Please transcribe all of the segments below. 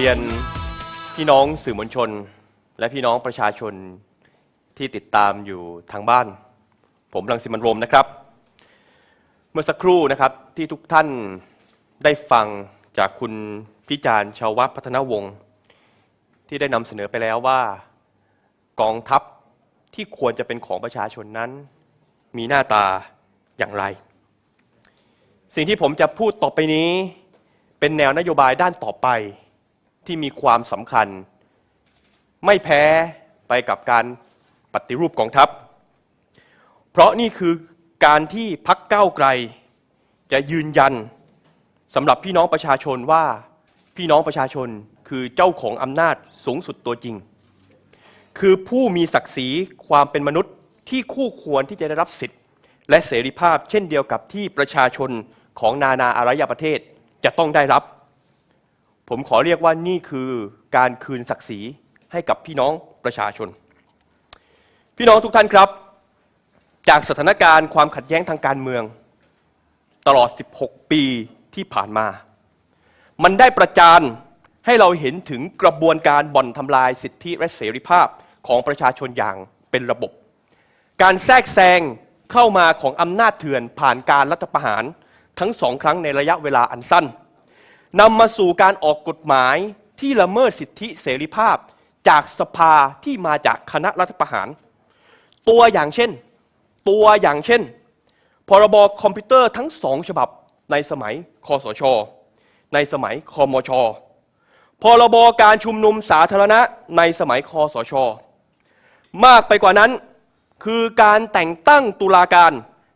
เรียนพี่น้องสื่อมวลชน และพี่น้องประชาชนที่ติดตามอยู่ทางบ้าน ผมรังสิมันโรมนะครับ เมื่อสักครู่นะครับที่ทุกท่านได้ฟังจากคุณพิจารณ์ชาววัฒพัฒนวงศ์ที่ได้นำเสนอไปแล้วว่า กองทัพที่ควรจะเป็นของประชาชนนั้น มีหน้าตาอย่างไร สิ่งที่ผมจะพูดต่อไปนี้ เป็นแนวนโยบายด้านต่อไป ที่มีความสำคัญ ไม่แพ้ไปกับการปฏิรูปกองทัพ เพราะนี่คือการที่พักเก้าไกล จะยืนยันสำหรับพี่น้องประชาชนว่าพี่น้องประชาชนคือเจ้าของอำนาจสูงสุดตัวจริง คือผู้มีศักดิ์ศรีความเป็นมนุษย์ที่คู่ควรที่จะได้รับสิทธิ์ และเสรีภาพเช่นเดียวกับที่ประชาชนของนานาอารยประเทศจะต้องได้รับ ผมขอเรียกว่านี่คือการคืนศักดิ์ศรีให้กับพี่น้องประชาชน พี่น้องทุกท่านครับ จากสถานการณ์ความขัดแย้งทางการเมือง ตลอด 16 ปีที่ผ่านมา มันได้ประจานให้เราเห็นถึงกระบวนการบ่อนทำลายสิทธิและเสรีภาพของประชาชนอย่างเป็นระบบ การแทรกแซงเข้ามาของอำนาจเถื่อนผ่านการรัฐประหารทั้งสองครั้งในระยะเวลาอันสั้น นำมาสู่การออกกฎหมายที่ละเมิดสิทธิเสรีภาพจากสภาที่มาจากคณะรัฐประหาร ตัวอย่างเช่น ตัวอย่างเช่น พรบคอมพิวเตอร์ทั้งสองฉบับในสมัยคอสช ในสมัยคอมช พรบการชุมนุมสาธารณะในสมัยคอสช มากไปกว่านั้นคือการแต่งตั้งตุลาการ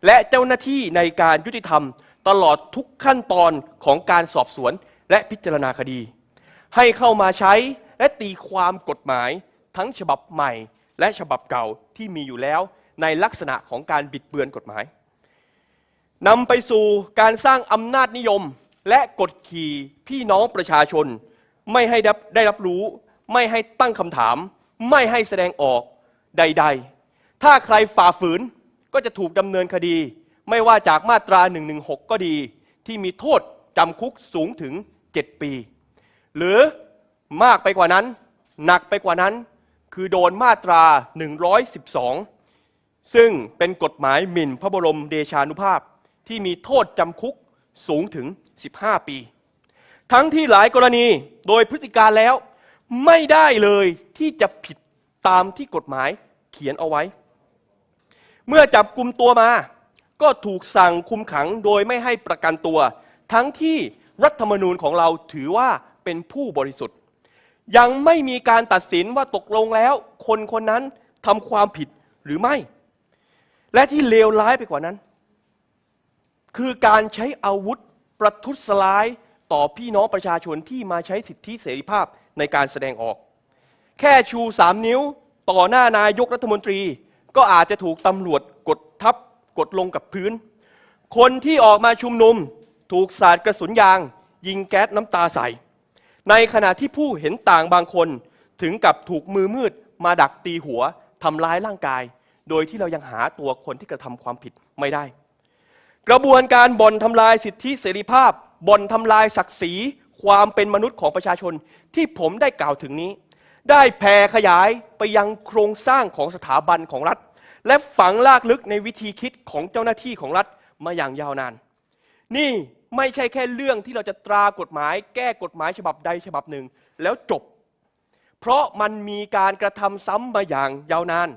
และเจ้าหน้าที่ในการยุติธรรมตลอดทุกขั้นตอนของการสอบสวน และพิจารณาคดี ให้เข้ามาใช้และตีความกฎหมายทั้งฉบับใหม่ และฉบับเก่าที่มีอยู่แล้ว ในลักษณะของการบิดเบือนกฎหมายนำไปสู่การสร้างอำนาจนิยมและกดขี่พี่น้องประชาชน ไม่ให้ได้ไดรับรู้ ไม่ให้ตั้งคำถาม ไม่ให้แสดงออกใด ๆ ถ้าใครฝ่าฝืนก็จะถูกดำเนินคดี ไม่ว่าจากมาตรา 116 ก็ดี ที่มีโทษจำคุกสูงถึง 7 ปี หรือมากไปกว่านั้น หนักไปกว่านั้น คือโดนมาตรา 112 ซึ่งเป็นกฎหมายหมิ่นพระบรมเดชานุภาพที่มีโทษจำคุกสูงถึง 15 ปี ทั้งที่หลายกรณีโดยพฤติการแล้ว ไม่ได้เลยที่จะผิดตามที่กฎหมายเขียนเอาไว้ เมื่อจับกลุ่มตัวมา ก็ถูกสั่งคุมขังโดยไม่ให้ประกันตัว ทั้งที่ รัฐธรรมนูญของเราถือว่าเป็นผู้บริสุทธิ์ ยังไม่มีการตัดสินว่าตกลงแล้ว คนคนนั้นทำความผิดหรือไม่ และที่เลวร้ายไปกว่านั้น คือการใช้อาวุธประทุษร้ายต่อพี่น้องประชาชนที่มาใช้สิทธิเสรีภาพในการแสดงออก แค่ชูสามนิ้วต่อหน้านายกรัฐมนตรี ก็อาจจะถูกตำรวจกดทับกดลงกับพื้น คนที่ออกมาชุมนุม ถูกสาดกระสุนยาง ยิงแก๊สน้ำตาใส่ ในขณะที่ผู้เห็นต่างบางคนถึงกับถูกมือมืดมาดักตีหัวทำร้ายร่างกาย โดยที่เรายังหาตัวคนที่กระทำความผิดไม่ได้ กระบวนการบ่อนทำลายสิทธิเสรีภาพบ่อนทำลายศักดิ์ศรีความเป็นมนุษย์ของประชาชนที่ผมได้กล่าวถึงนี้ ได้แผ่ขยายไปยังโครงสร้างของสถาบันของรัฐ และฝังลากลึกในวิธีคิดของเจ้าหน้าที่ของรัฐมาอย่างยาวนาน นี่ ไม่ใช่แค่เรื่องที่เราจะตรากฎหมาย แก้กฎหมายฉบับใดฉบับหนึ่ง แล้วจบ เพราะมันมีการกระทำซ้ำมาอย่างยาวนาน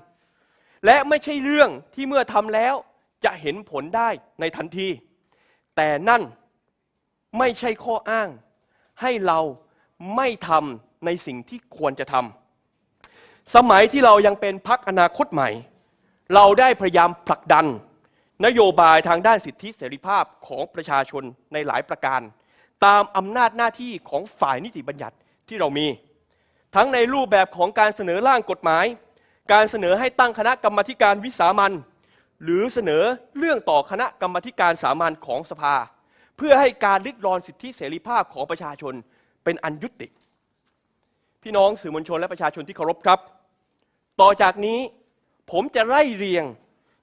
และไม่ใช่เรื่องที่เมื่อทำแล้วจะเห็นผลได้ในทันที แต่นั่นไม่ใช่ข้ออ้าง ให้เราไม่ทำในสิ่งที่ควรจะทำสมัยที่เรายังเป็นพักอนาคตใหม่ เราได้พยายามผลักดัน นโยบายทางด้านสิทธิเสรีภาพของประชาชนในหลายประการ ตามอำนาจหน้าที่ของฝ่ายนิติบัญญัติที่เรามี ทั้งในรูปแบบของการเสนอร่างกฎหมาย การเสนอให้ตั้งคณะกรรมการวิสามันหรือเสนอเรื่องต่อคณะกรรมการสามัญของสภา เพื่อให้การริดรอนสิทธิเสรีภาพของประชาชนเป็นอันยุติ พี่น้องสื่อมวลชนและประชาชนที่เคารพครับ ต่อจากนี้ผมจะไล่เรียง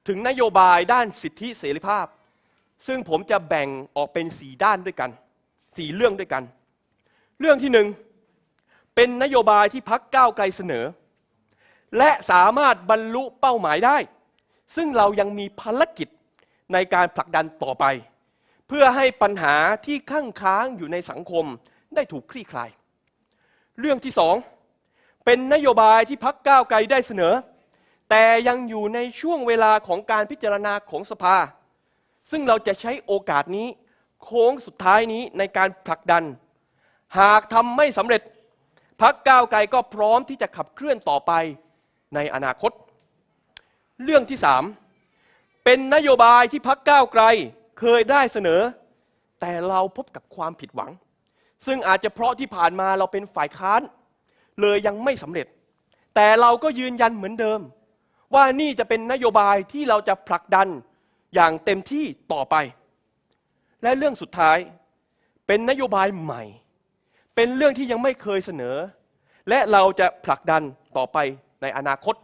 ถึงนโยบายด้านสิทธิเสรีภาพ ซึ่งผมจะแบ่งออกเป็นสีด้านด้วยกันสีเรื่องด้วยกัน เรื่องที่หนึ่งเป็นนโยบายที่พักก้าวไกลเสนอ และสามารถบรรลุเป้าหมายได้ ซึ่งเรายังมีภารกิจในการผลักดันต่อไป เพื่อให้ปัญหาที่ข้างค้างอยู่ในสังคมได้ถูกคลี่คลาย เรื่องที่สองเป็นนโยบายที่พักก้าวไกลได้เสนอ แต่ยังอยู่ในช่วงเวลาของการพิจารณาของสภา ซึ่งเราจะใช้โอกาสนี้ โค้งสุดท้ายนี้ในการผลักดัน หากทำไม่สำเร็จพักก้าวไกลก็พร้อมที่จะขับเคลื่อนต่อไปในอนาคต เรื่องที่สามเป็นนโยบายที่พักก้าวไกลเคยได้เสนอ แต่เราพบกับความผิดหวัง ซึ่งอาจจะเพราะที่ผ่านมาเราเป็นฝ่ายค้าน เลยยังไม่สำเร็จ แต่เราก็ยืนยันเหมือนเดิม ว่านี่จะเป็นนโยบายที่เราจะผลักดันอย่างเต็มที่ต่อไป และเรื่องสุดท้ายเป็นนโยบายใหม่ เป็นเรื่องที่ยังไม่เคยเสนอ และเราจะผลักดันต่อไปในอนาคต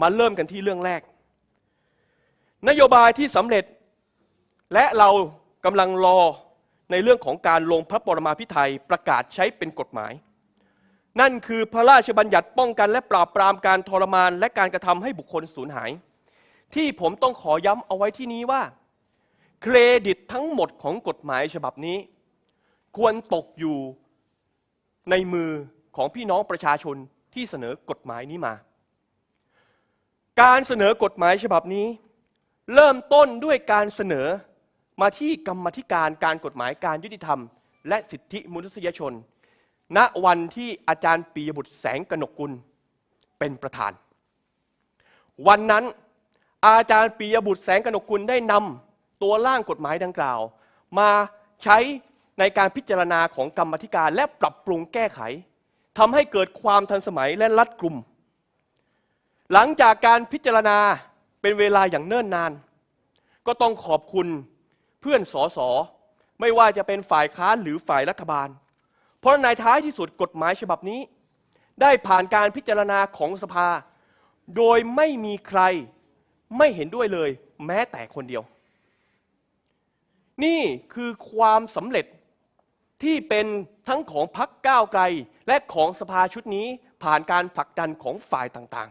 มาเริ่มกันที่เรื่องแรก นโยบายที่สำเร็จ และเรากำลังรอในเรื่องของการลงพระปรมาภิไธยประกาศใช้เป็นกฎหมาย นั่นคือพระราชบัญญัติป้องกันและปราบปรามการทรมานและการกระทำให้บุคคลสูญหาย ที่ผมต้องขอย้ำเอาไว้ที่นี้ว่า เครดิตทั้งหมดของกฎหมายฉบับนี้ ควรตกอยู่ในมือของพี่น้องประชาชนที่เสนอกฎหมายนี้มา การเสนอกฎหมายฉบับนี้ เริ่มต้นด้วยการเสนอมาที่กรรมธิการการกฎหมายการยุติธรรม และสิทธิมนุษยชน ณวันที่อาจารย์ปียบุตรแสงกนกกุลเป็นประธาน วันนั้นอาจารย์ปียบุตรแสงกนกกุลได้นำตัวร่างกฎหมายดังกล่าว มาใช้ในการพิจารณาของกรรมธิการและปรับปรุงแก้ไขทำให้เกิดความทันสมัยและรัดกลุ่มหลังจากการพิจารณาเป็นเวลาอย่างเนิ่นนาน ก็ต้องขอบคุณเพื่อนสอสอไม่ว่าจะเป็นฝ่ายค้านหรือฝ่ายรัฐบาล ราะในท้ายที่สุดกฎหมายฉบับนี้ ได้ผ่านการพิจารณาของสภา โดยไม่มีใครไม่เห็นด้วยเลย แม้แต่คนเดียว นี่คือความสำเร็จที่เป็นทั้งของพรรคก้าวไกล และของสภาชุดนี้ผ่านการผลักดันของฝ่ายต่าง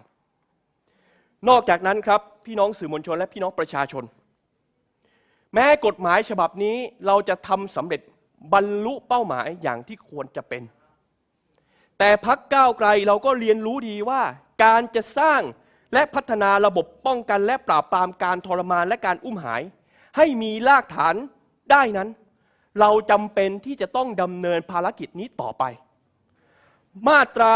ๆ นอกจากนั้นครับพี่น้องสื่อมวลชนและพี่น้องประชาชน แม้กฎหมายฉบับนี้เราจะทำสำเร็จ บรรลุเป้าหมายอย่างที่ควรจะเป็น แต่พักก้าวไกลเราก็เรียนรู้ดีว่า การจะสร้างและพัฒนาระบบป้องกันและปราบปรามการทรมานและการอุ้มหาย ให้มีรากฐานได้นั้น เราจำเป็นที่จะต้องดำเนินภารกิจนี้ต่อไป มาตรา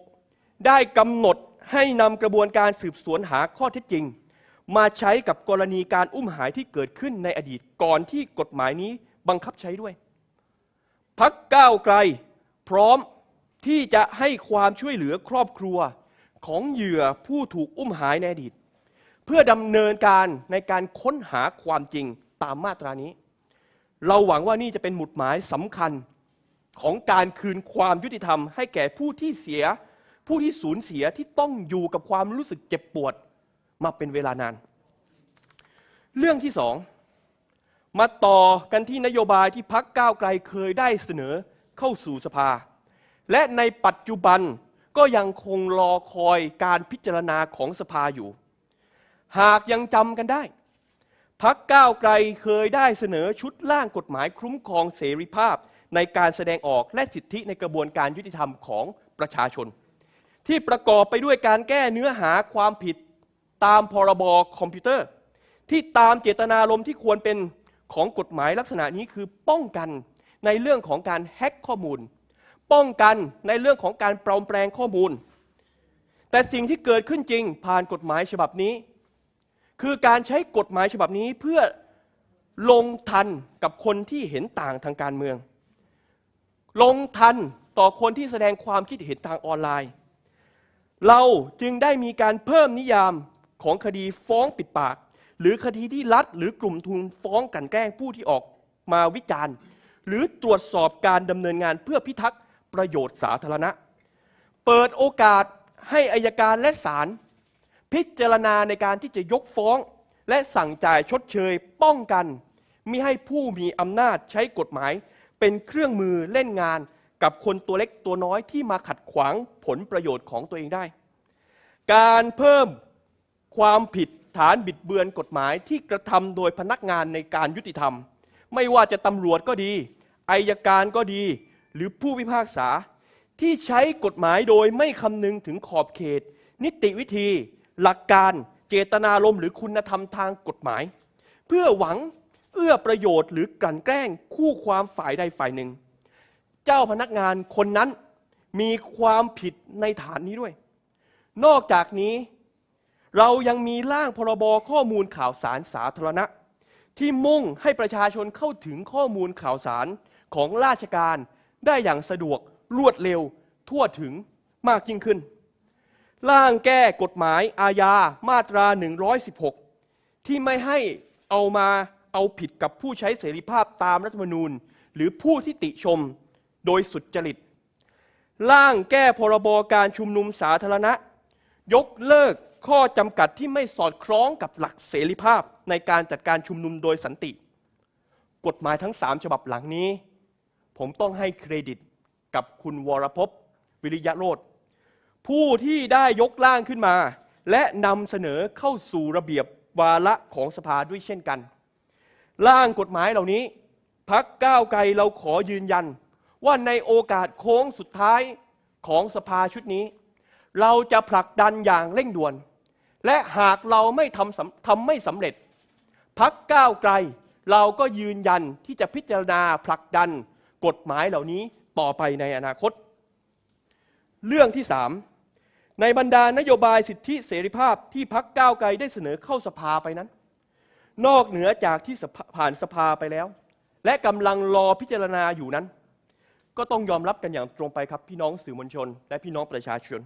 46 ได้กำหนดให้นำกระบวนการสืบสวนหาข้อเท็จจริง มาใช้กับกรณีการอุ้มหายที่เกิดขึ้นในอดีตก่อนที่กฎหมายนี้บังคับใช้ด้วย พักก้าวไกล พร้อมที่จะให้ความช่วยเหลือครอบครัวของเหยื่อผู้ถูกอุ้มหายในอดีต เพื่อดำเนินการในการค้นหาความจริงตามมาตรานี้ เราหวังว่านี่จะเป็นหมุดหมายสำคัญของการคืนความยุติธรรม ให้แก่ผู้ที่เสีย ผู้ที่สูญเสียที่ต้องอยู่กับความรู้สึกเจ็บปวดมาเป็นเวลานาน เรื่องที่สอง มาต่อกันที่นโยบายที่พักก้าวไกลเคยได้เสนอเข้าสู่สภา และในปัจจุบันก็ยังคงรอคอยการพิจารณาของสภาอยู่ หากยังจำกันได้ พักก้าวไกลเคยได้เสนอชุดร่างกฎหมายคุ้มครองเสรีภาพ ในการแสดงออกและสิทธิในกระบวนการยุติธรรมของประชาชน ที่ประกอบไปด้วยการแก้เนื้อหาความผิดตามพรบคอมพิวเตอร์ ที่ตามเจตนารมณ์ที่ควรเป็น ของกฎหมายลักษณะนี้คือป้องกันในเรื่องของการแฮ็กข้อมูล ป้องกันในเรื่องของการปลอมแปลงข้อมูล แต่สิ่งที่เกิดขึ้นจริงผ่านกฎหมายฉบับนี้ คือการใช้กฎหมายฉบับนี้เพื่อลงทันกับคนที่เห็นต่างทางการเมือง ลงทันต่อคนที่แสดงความคิดเห็นทางออนไลน์ เราจึงได้มีการเพิ่มนิยามของคดีฟ้องปิดปาก หรือคดีที่รัฐหรือกลุ่มทุนฟ้องกันแกล้งผู้ที่ออกมาวิจารณ์ หรือตรวจสอบการดำเนินงานเพื่อพิทักษ์ประโยชน์สาธารณะ เปิดโอกาสให้อายการและศาลพิจารณาในการที่จะยกฟ้อง และสั่งจ่ายชดเชยป้องกันมิให้ผู้มีอำนาจใช้กฎหมาย เป็นเครื่องมือเล่นงานกับคนตัวเล็กตัวน้อยที่มาขัดขวางผลประโยชน์ของตัวเองได้ การเพิ่มความผิด ฐานบิดเบือนกฎหมายที่กระทำโดยพนักงานในการยุติธรรม ไม่ว่าจะตำรวจก็ดีอายการก็ดี หรือผู้พิพากษา ที่ใช้กฎหมายโดยไม่คำนึงถึงขอบเขต นิติวิธี หลักการเจตนารมณ์หรือคุณธรรมทางกฎหมาย เพื่อหวังเอื้อประโยชน์หรือกลั่นแกล้งคู่ความฝ่ายใดฝ่ายหนึ่ง เจ้าพนักงานคนนั้นมีความผิดในฐานนี้ด้วย นอกจากนี้ เรายังมีร่างพรบข้อมูลข่าวสารสาธารณะ ที่มุ่งให้ประชาชนเข้าถึงข้อมูลข่าวสารของราชการได้อย่างสะดวกรวดเร็ว ทั่วถึงมากยิ่งขึ้น ร่างแก้กฎหมายอาญามาตรา 116 ที่ไม่ให้เอามาเอาผิดกับผู้ใช้เสรีภาพตามรัฐธรรมนูญ หรือผู้ที่ติชมโดยสุดจริต ร่างแก้พรบการชุมนุมสาธารณะ ยกเลิก ข้อจำกัดที่ไม่สอดคล้องกับหลักเสรีภาพในการจัดการชุมนุมโดยสันติ กฎหมายทั้งสามฉบับหลังนี้ ผมต้องให้เครดิตกับคุณวรพพวิริยะโรธผู้ที่ได้ยกร่างขึ้นมา และนำเสนอเข้าสู่ระเบียบวาระของสภาด้วยเช่นกัน ร่างกฎหมายเหล่านี้พักก้าวไกลเราขอยืนยัน ว่าในโอกาสโค้งสุดท้ายของสภาชุดนี้ เราจะผลักดันอย่างเร่งด่วน และหากเราไม่ทำทำไม่สำเร็จ พักก้าวไกล เราก็ยืนยันที่จะพิจารณาผลักดันกฎหมายเหล่านี้ต่อไปในอนาคต เรื่องที่สามในบรรดานโยบายสิทธิเสรีภาพที่พักก้าวไกลได้เสนอเข้าสภาไปนั้น นอกเหนือจากที่ผ่านสภาไปแล้ว และกำลังรอพิจารณาอยู่นั้น ก็ต้องยอมรับกันอย่างตรงไปครับพี่น้องสื่อมวลชน และพี่น้องประชาชน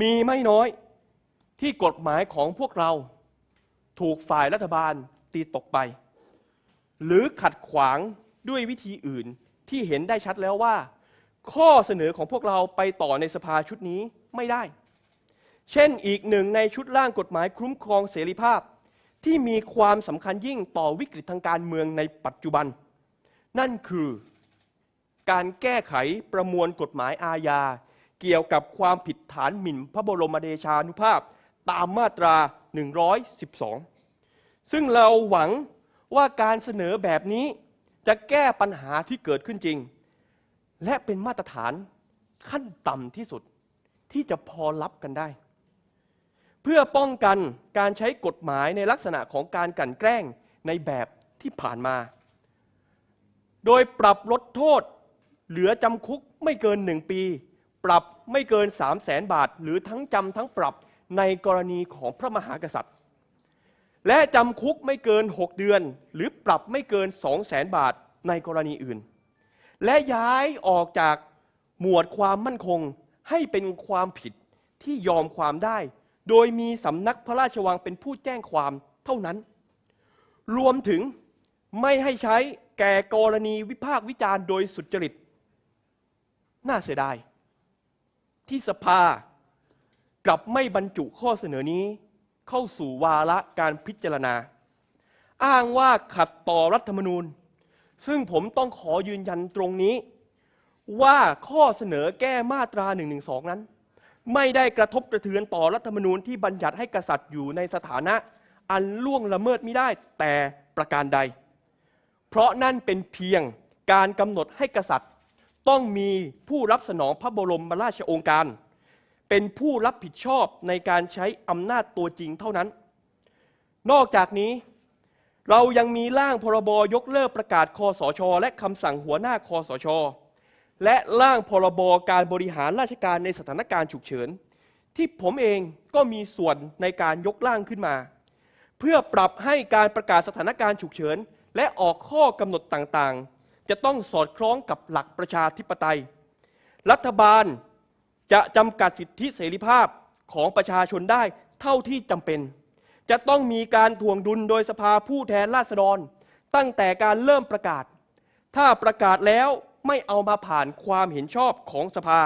มีไม่น้อย ที่กฎหมายของพวกเราถูกฝ่ายรัฐบาลตีตกไป หรือขัดขวางด้วยวิธีอื่นที่เห็นได้ชัดแล้วว่า ข้อเสนอของพวกเราไปต่อในสภาชุดนี้ไม่ได้ เช่นอีกหนึ่งในชุดร่างกฎหมายคุ้มครองเสรีภาพ ที่มีความสำคัญยิ่งต่อวิกฤตทางการเมืองในปัจจุบัน นั่นคือการแก้ไขประมวลกฎหมายอาญา เกี่ยวกับความผิดฐานหมิ่นพระบรมเดชานุภาพ ตามมาตรา 112 ซึ่งเราหวังว่าการเสนอแบบนี้จะแก้ปัญหาที่เกิดขึ้นจริง และเป็นมาตรฐานขั้นต่ำที่สุดที่จะพอรับกันได้ เพื่อป้องกันการใช้กฎหมายในลักษณะของการกันแกล้งในแบบที่ผ่านมา โดยปรับลดโทษเหลือจำคุกไม่เกินหนึ่งปี ปรับไม่เกิน 3 0 0แสนบาท หรือทั้งจำทั้งปรับ ในกรณีของพระมหากษัตริย์ และจำคุกไม่เกิน 6 เดือน หรือปรับไม่เกิน 2 0 0แสนบาทในกรณีอื่น และย้ายออกจากหมวดความมั่นคงให้เป็นความผิดที่ยอมความได้ โดยมีสำนักพระราชวังเป็นผู้แจ้งความเท่านั้น รวมถึงไม่ให้ใช้แก่กรณีวิพากษ์วิจารณ์โดยสุจริต น่าเสียดาย ที่สภา กลับไม่บรรจุข้อเสนอนี้ เข้าสู่วาระการพิจารณา อ้างว่าขัดต่อรัฐธรรมนูญ ซึ่งผมต้องขอยืนยันตรงนี้ ว่าข้อเสนอแก้มาตรา112นั้น ไม่ได้กระทบกระเทือนต่อรัฐธรรมนูญที่บัญญัติให้กษัตริย์อยู่ในสถานะอันล่วงละเมิดไม่ได้แต่ประการใด เพราะนั่นเป็นเพียงการกำหนดให้กษัตริย์ ต้องมีผู้รับสนองพระบรมราชโองการ เป็นผู้รับผิดชอบในการใช้อำนาจตัวจริงเท่านั้น นอกจากนี้ เรายังมีร่างพรบยกเลิกประกาศคอสช และคำสั่งหัวหน้าคอสช และร่างพรบการบริหารราชการในสถานการณ์ฉุกเฉิน ที่ผมเองก็มีส่วนในการยกร่างขึ้นมา เพื่อปรับให้การประกาศสถานการณ์ฉุกเฉิน และออกข้อกำหนดต่างๆ จะต้องสอดคล้องกับหลักประชาธิปไตย รัฐบาล จะจำกัดสิทธิเสรีภาพของประชาชนได้เท่าที่จำเป็น จะต้องมีการทวงดุลโดยสภาผู้แทนราษฎร ตั้งแต่การเริ่มประกาศ ถ้าประกาศแล้วไม่เอามาผ่านความเห็นชอบของสภา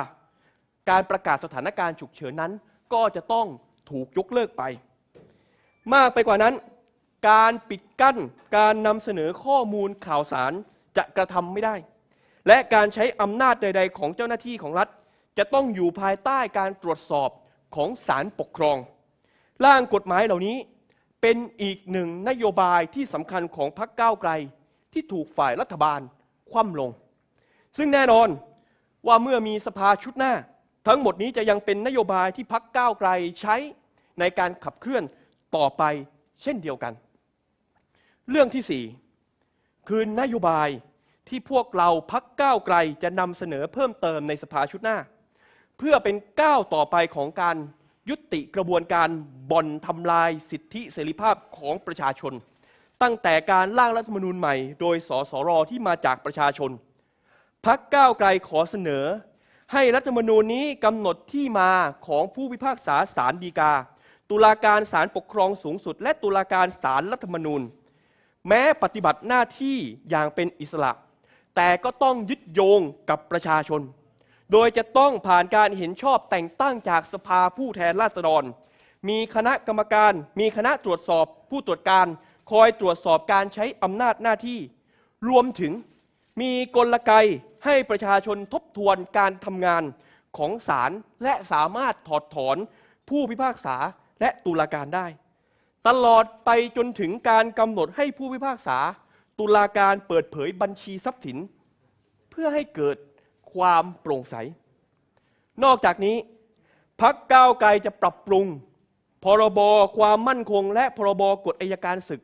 การประกาศสถานการณ์ฉุกเฉินนั้น ก็จะต้องถูกยกเลิกไป มากไปกว่านั้น การปิดกั้นการนำเสนอข้อมูลข่าวสารจะกระทำไม่ได้ และการใช้อำนาจใด ๆ ของเจ้าหน้าที่ของรัฐ จะต้องอยู่ภายใต้การตรวจสอบของศาลปกครอง ร่างกฎหมายเหล่านี้เป็นอีกหนึ่งนโยบายที่สำคัญของพรรคก้าวไกล ที่ถูกฝ่ายรัฐบาลคว่ำลง ซึ่งแน่นอนว่าเมื่อมีสภาชุดหน้า ทั้งหมดนี้จะยังเป็นนโยบายที่พักก้าวไกลใช้ในการขับเคลื่อนต่อไปเช่นเดียวกัน เรื่องที่สี่คือนโยบายที่พวกเราพักก้าวไกลจะนำเสนอเพิ่มเติมในสภาชุดหน้า เพื่อเป็นก้าวต่อไปของการยุติกระบวนการบ่อนทำลายสิทธิเสรีภาพของประชาชน ตั้งแต่การร่างรัฐธรรมนูญใหม่ โดยสสรที่มาจากประชาชนพักก้าวไกลขอเสนอ ให้รัฐธรรมนูญนี้กำหนดที่มาของผู้พิพากษาศาลฎีกา ตุลาการศาลปกครองสูงสุด และตุลาการศาลรัฐธรรมนูญ แม้ปฏิบัติหน้าที่อย่างเป็นอิสระ แต่ก็ต้องยึดโยงกับประชาชน โดยจะต้องผ่านการเห็นชอบแต่งตั้งจากสภาผู้แทนราษฎร มีคณะกรรมการ มีคณะตรวจสอบผู้ตรวจการ คอยตรวจสอบการใช้อำนาจหน้าที่ รวมถึงมีกลไกให้ประชาชนทบทวนการทำงานของศาลและสามารถถอดถอนผู้พิพากษาและตุลาการได้ ตลอดไปจนถึงการกำหนดให้ผู้พิพากษา ตุลาการเปิดเผยบัญชีทรัพย์สิน เพื่อให้เกิด ความโปร่งใส นอกจากนี้พักก้าวไกลจะปรับปรุง พรบความมั่นคง และพรบกฎอัยการศึก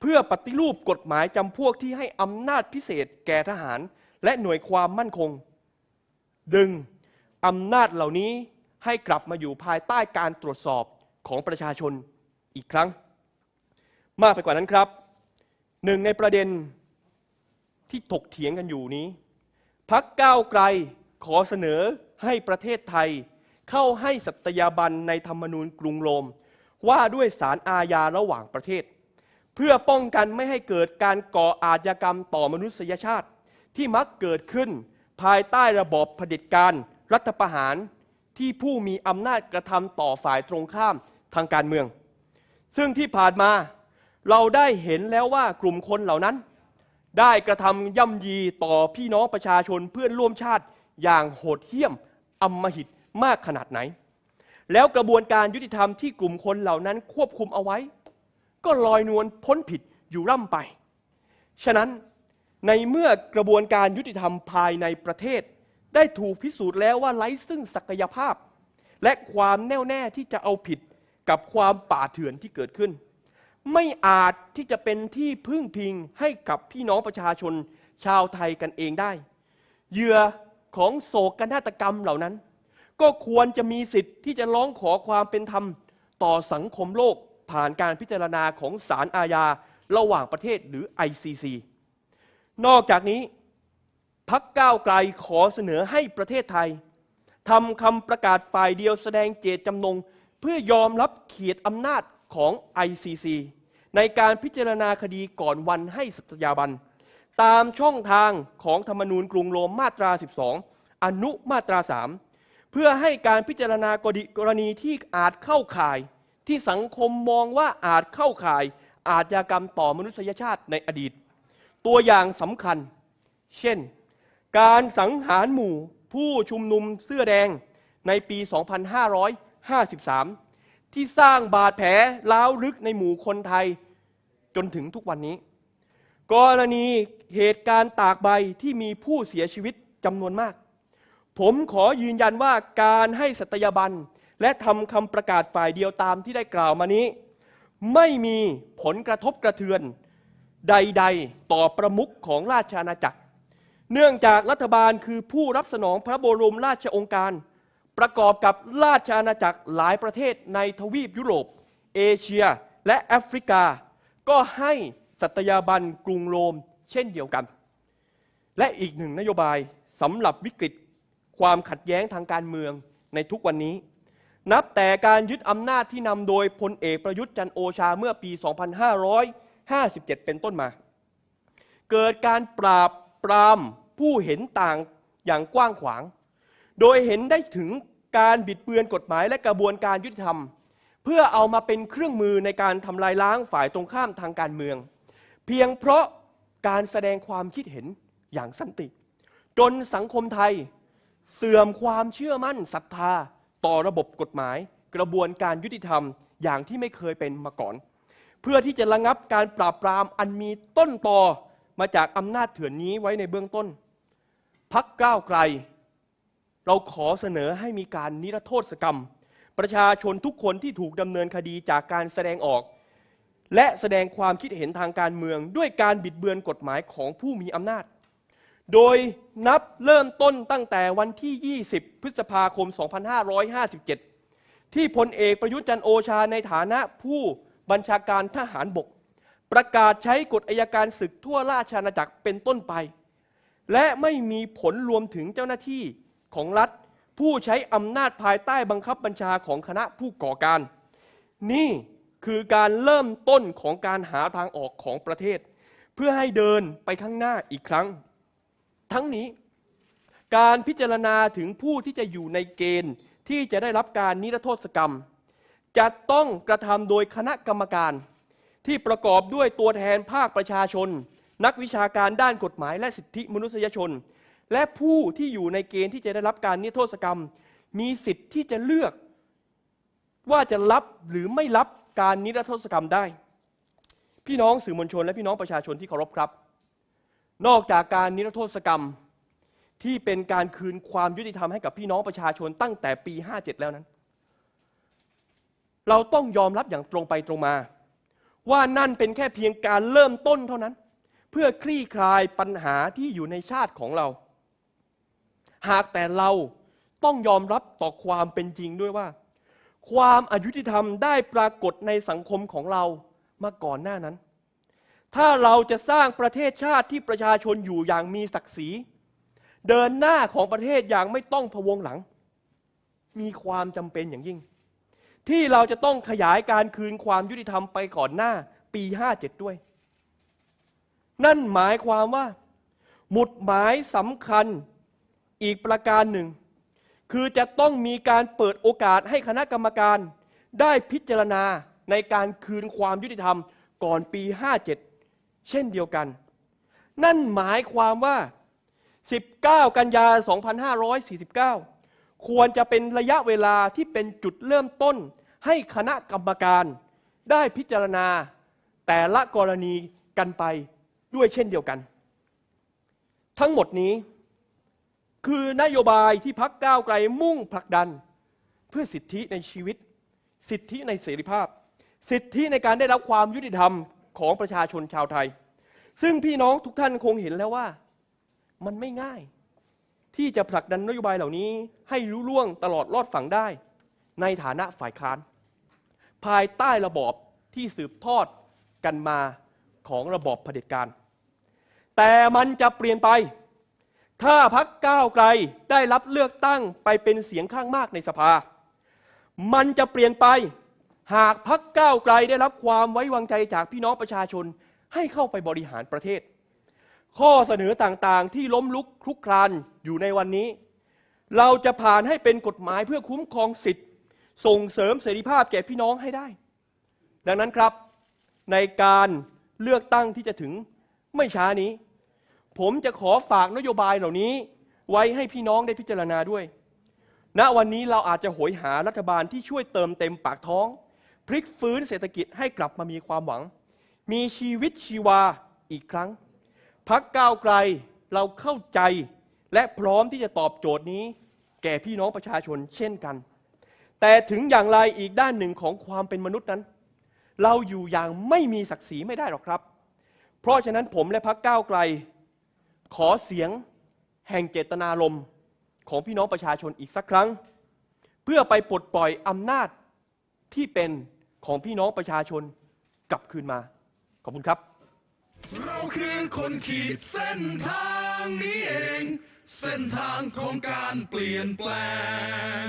เพื่อปฏิรูปกฎหมายจำพวกที่ให้อำนาจพิเศษแก่ทหาร และหน่วยความมั่นคง ดึงอำนาจเหล่านี้ให้กลับมาอยู่ภายใต้การตรวจสอบของประชาชนอีกครั้ง มากไปกว่านั้นครับหนึ่งในประเด็นที่ถกเถียงกันอยู่นี้ พักก้าวไกลขอเสนอให้ประเทศไทย เข้าให้สัตยาบันในธรรมนูญกรุงโรม ว่าด้วยสารอาญาระหว่างประเทศ เพื่อป้องกันไม่ให้เกิดการก่ออาชญากรรมต่อมนุษยชาติ ที่มักเกิดขึ้นภายใต้ระบอบเผด็จการรัฐประหารที่ผู้มีอำนาจกระทำต่อฝ่ายตรงข้ามทางการเมือง ซึ่งที่ผ่านมาเราได้เห็นแล้วว่ากลุ่มคนเหล่านั้น ได้กระทำย่ำยีต่อพี่น้องประชาชนเพื่อนร่วมชาติอย่างโหดเหี้ยมอำมหิตมากขนาดไหน แล้วกระบวนการยุติธรรมที่กลุ่มคนเหล่านั้นควบคุมเอาไว้ ก็ลอยนวลพ้นผิดอยู่ร่ำไป ฉะนั้นในเมื่อกระบวนการยุติธรรมภายในประเทศ ได้ถูกพิสูจน์แล้วว่าไร้ซึ่งศักยภาพ และความแน่วแน่ที่จะเอาผิดกับความป่าเถื่อนที่เกิดขึ้น ไม่อาจที่จะเป็นที่พึ่งพิงให้กับพี่น้องประชาชนชาวไทยกันเองได้ เหยื่อของโศกนาฏกรรมเหล่านั้น ก็ควรจะมีสิทธิ์ที่จะร้องขอความเป็นธรรมต่อสังคมโลกผ่านการพิจารณาของศาลอาญาระหว่างประเทศหรือ ICC นอกจากนี้พักก้าวไกลขอเสนอให้ประเทศไทยทำคำประกาศฝ่ายเดียวแสดงเจตจำนง เพื่อยอมรับเขียดอำนาจ ของ ICC ในการพิจารณาคดีก่อนวันให้สัตยาบัน ตามช่องทางของธรรมนูญกรุงโรมมาตรา 12 อนุมาตรา 3 เพื่อให้การพิจารณากรณีที่อาจเข้าข่าย ที่สังคมมองว่าอาจเข้าข่าย อาชญากรรมต่อมนุษยชาติในอดีต ตัวอย่างสำคัญ เช่น การสังหารหมู่ผู้ชุมนุมเสื้อแดงในปี 2553 ที่สร้างบาดแผลล้าวลึกในหมู่คนไทย จนถึงทุกวันนี้ กรณีเหตุการณ์ตากใบที่มีผู้เสียชีวิตจำนวนมาก ผมขอยืนยันว่าการให้สัตยาบัน และทำคำประกาศฝ่ายเดียวตามที่ได้กล่าวมานี้ ไม่มีผลกระทบกระเทือน ใดๆ ต่อประมุขของราชอาณาจักร เนื่องจากรัฐบาลคือผู้รับสนองพระบรมราชองค์การ ประกอบกับราชอาณาจักรหลายประเทศในทวีปยุโรป เอเชียและแอฟริกา ก็ให้สัตยาบันกรุงโรมเช่นเดียวกัน และอีกหนึ่งนโยบายสำหรับวิกฤตความขัดแย้งทางการเมืองในทุกวันนี้ นับแต่การยึดอำนาจที่นำโดยพลเอกประยุทธ์จันโอชาเมื่อปี 2557 เป็นต้นมา เกิดการปราบปรามผู้เห็นต่างอย่างกว้างขวาง โดยเห็นได้ถึงการบิดเบือนกฎหมายและกระบวนการยุติธรรม เพื่อเอามาเป็นเครื่องมือในการทำลายล้างฝ่ายตรงข้ามทางการเมือง เพียงเพราะการแสดงความคิดเห็นอย่างสันติ จนสังคมไทยเสื่อมความเชื่อมั่นศรัทธา ต่อระบบกฎหมาย กระบวนการยุติธรรมอย่างที่ไม่เคยเป็นมาก่อน เพื่อที่จะระงับการปราบปรามอันมีต้นตอมาจากอำนาจเถื่อนนี้ไว้ในเบื้องต้นพักก้าวไกล เราขอเสนอให้มีการนิรโทษกรรม ประชาชนทุกคนที่ถูกดำเนินคดีจากการแสดงออก และแสดงความคิดเห็นทางการเมือง ด้วยการบิดเบือนกฎหมายของผู้มีอำนาจ โดยนับเริ่มต้นตั้งแต่วันที่ 20 พฤษภาคม 2557 ที่พลเอกประยุทธ์จันโอชาในฐานะผู้บัญชาการทหารบก ประกาศใช้กฎอายการศึกทั่วราชอาณาจักรเป็นต้นไป และไม่มีผลรวมถึงเจ้าหน้าที่ ของรัฐ ผู้ใช้อำนาจภายใต้บังคับบัญชาของคณะผู้ก่อการ นี่คือการเริ่มต้นของการหาทางออกของประเทศ เพื่อให้เดินไปข้างหน้าอีกครั้ง ทั้งนี้ การพิจารณาถึงผู้ที่จะอยู่ในเกณฑ์ที่จะได้รับการนิรโทษกรรม จะต้องกระทำโดยคณะกรรมการ ที่ประกอบด้วยตัวแทนภาคประชาชน นักวิชาการด้านกฎหมายและสิทธิมนุษยชน และผู้ที่อยู่ในเกณฑ์ที่จะได้รับการนิรโทษกรรม มีสิทธิ์ที่จะเลือก ว่าจะรับหรือไม่รับการนิรโทษกรรมได้ พี่น้องสื่อมวลชนและพี่น้องประชาชนที่เคารพครับ นอกจากการนิรโทษกรรมที่เป็นการคืนความยุติธรรมให้กับพี่น้องประชาชนตั้งแต่ปี 57 แล้วนั้น เราต้องยอมรับอย่างตรงไปตรงมา ว่านั่นเป็นแค่เพียงการเริ่มต้นเท่านั้น เพื่อคลี่คลายปัญหาที่อยู่ในชาติของเรา หากแต่เราต้องยอมรับต่อความเป็นจริงด้วยว่า ความอายุติธรรมได้ปรากฏในสังคมของเรามาก่อนหน้านั้น ถ้าเราจะสร้างประเทศชาติที่ประชาชนอยู่อย่างมีศักดิ์ศรี เดินหน้าของประเทศอย่างไม่ต้องพะวงหลัง มีความจำเป็นอย่างยิ่ง ที่เราจะต้องขยายการคืนความยุติธรรมไปก่อนหน้าปี 57 ด้วย นั่นหมายความว่า หมุดหมายสำคัญ อีกประการหนึ่ง คือจะต้องมีการเปิดโอกาสให้คณะกรรมการ ได้พิจารณาในการคืนความยุติธรรมก่อนปี 57 เช่นเดียวกัน นั่นหมายความว่า 19 กันยา 2549 ควรจะเป็นระยะเวลาที่เป็นจุดเริ่มต้น ให้คณะกรรมการได้พิจารณาแต่ละกรณีกันไปด้วยเช่นเดียวกัน ทั้งหมดนี้ คือนโยบายที่พักก้าวไกลมุ่งผลักดัน เพื่อสิทธิในชีวิต สิทธิในเสรีภาพ สิทธิในการได้รับความยุติธรรมของประชาชนชาวไทย ซึ่งพี่น้องทุกท่านคงเห็นแล้วว่ามันไม่ง่าย ที่จะผลักดันนโยบายเหล่านี้ให้รู้ล่วงตลอดรอดฝั่งได้ ในฐานะฝ่ายค้าน ภายใต้ระบอบที่สืบทอดกันมาของระบอบเผด็จการ แต่มันจะเปลี่ยนไป ถ้าพักก้าวไกลได้รับเลือกตั้งไปเป็นเสียงข้างมากในสภา มันจะเปลี่ยนไป หากพักก้าวไกลได้รับความไว้วางใจจากพี่น้องประชาชนให้เข้าไปบริหารประเทศ ข้อเสนอต่างๆ ที่ล้มลุกคลุกคลานอยู่ในวันนี้ เราจะผ่านให้เป็นกฎหมายเพื่อคุ้มครองสิทธิ์ ส่งเสริมเสรีภาพแก่พี่น้องให้ได้ ดังนั้นครับ ในการเลือกตั้งที่จะถึงไม่ช้านี้ ผมจะขอฝากนโยบายเหล่านี้ ไว้ให้พี่น้องได้พิจารณาด้วย ณ วันนี้เราอาจจะโหยหารัฐบาลที่ช่วยเติมเต็มปากท้อง พลิกฟื้นเศรษฐกิจให้กลับมามีความหวัง มีชีวิตชีวาอีกครั้ง พักก้าวไกลเราเข้าใจและพร้อมที่จะตอบโจทย์นี้ แก่พี่น้องประชาชนเช่นกัน แต่ถึงอย่างไรอีกด้านหนึ่งของความเป็นมนุษย์นั้น เราอยู่อย่างไม่มีศักดิ์ศรีไม่ได้หรอกครับ เพราะฉะนั้นผมและพักก้าวไกล ขอเสียงแห่งเจตนารมณ์ของพี่น้องประชาชนอีกสักครั้ง เพื่อไปปลดปล่อยอำนาจที่เป็นของพี่น้องประชาชนกลับคืนมา ขอบคุณครับ เราคือคนขีดเส้นทางนี้เอง เส้นทางของการเปลี่ยนแปลง